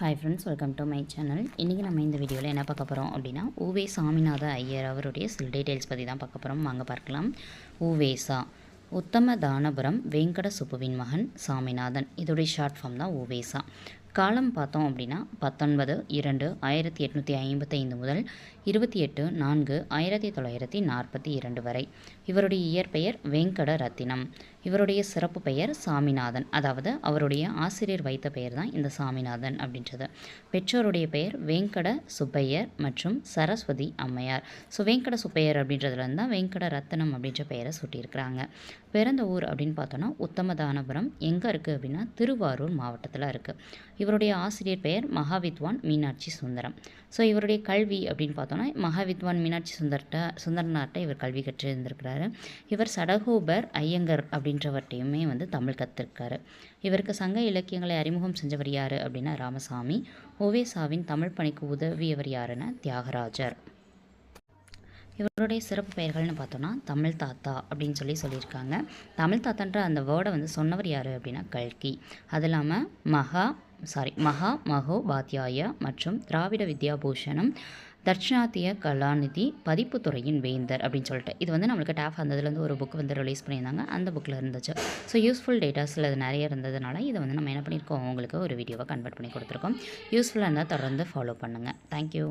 Hi friends welcome to my channel இன்றைக்கி நம்ம இந்த வீடியோவில் என்ன பார்க்க போகிறோம் அப்படின்னா ஊவே சாமிநாத ஐயர் அவருடைய சில டீட்டெயில்ஸ் பற்றி தான் பார்க்க போகிறோம் வாங்க பார்க்கலாம். ஊவேசா உத்தம தானபுரம் வெங்கட சுப்புவின் மகன் சாமிநாதன். இதோடைய ஷார்ட் ஃபார்ம் தான் ஊவேசா காலம் பார்த்தோம் அப்படின்னா பத்தொன்பது இரண்டு ஆயிரத்தி எட்நூற்றி ஐம்பத்தைந்து முதல் இருபத்தி எட்டு நான்கு ஆயிரத்தி தொள்ளாயிரத்தி நாற்பத்தி இரண்டு வரை. இவருடைய இயற்பெயர் வெங்கட ரத்தினம் இவருடைய சிறப்பு பெயர் சாமிநாதன். அதாவது அவருடைய ஆசிரியர் வைத்த பெயர் தான் இந்த சாமிநாதன் அப்படின்றது. பெற்றோருடைய பெயர் வெங்கட சுப்பையர் மற்றும் சரஸ்வதி அம்மையார். ஸோ வெங்கட சுப்பையர் அப்படின்றதுலேருந்து தான் வெங்கட ரத்தனம் அப்படின்ற பெயரை சூட்டியிருக்கிறாங்க. பிறந்த ஊர் அப்படின்னு பார்த்தோன்னா உத்தமதானபுரம். எங்கே இருக்குது அப்படின்னா திருவாரூர் மாவட்டத்தில் இருக்குது இவருடைய ஆசிரியர் பெயர் மகாவித்வான் மீனாட்சி சுந்தரம். ஸோ இவருடைய கல்வி அப்படின்னு பார்த்தோன்னா மகாவித்வான் மீனாட்சி சுந்தர்ட்ட சுந்தரனார்ட்ட இவர் கல்வி கற்றிருந்திருக்கிறாரு. இவர் சடகோபர் ஐயங்கர் அப்படின்றவர்கிட்டையுமே வந்து தமிழ் கற்றுருக்காரு இவருக்கு சங்க இலக்கியங்களை அறிமுகம் செஞ்சவர் யார் அப்படின்னா ராமசாமி. ஓவேசாவின் தமிழ் பணிக்கு உதவியவர் யாருன்னா தியாகராஜர். இவருடைய சிறப்பு பெயர்கள்னு பார்த்தோன்னா தமிழ் தாத்தா அப்படின்னு சொல்லி சொல்லியிருக்காங்க. தமிழ் தாத்தான்ற அந்த வேர்டை வந்து சொன்னவர் யார் அப்படின்னா கல்கி. அது இல்லாமல் மகா சாரி மகா மகோபாத்யாய மற்றும் திராவிட வித்யாபூஷணம் தட்சிணாத்திய கலாநிதி பதிப்புத்துறையின் வேந்தர் அப்படின்னு சொல்லிட்டு. இது வந்து நம்மளுக்கு டேஃப் அந்ததுலேருந்து ஒரு புக் வந்து ரிலீஸ் பண்ணியிருந்தாங்க. அந்த புக்கில் இருந்துச்சு. ஸோ யூஸ்ஃபுல் டேட்டாஸில் அது நிறைய இருந்ததுனால இதை வந்து நம்ம என்ன பண்ணியிருக்கோம்? உங்களுக்கு ஒரு வீடியோவை கன்வெர்ட் பண்ணி கொடுத்துருக்கோம். யூஸ்ஃபுல்லாக இருந்தால் தொடர்ந்து ஃபாலோ பண்ணுங்கள் தேங்க்யூ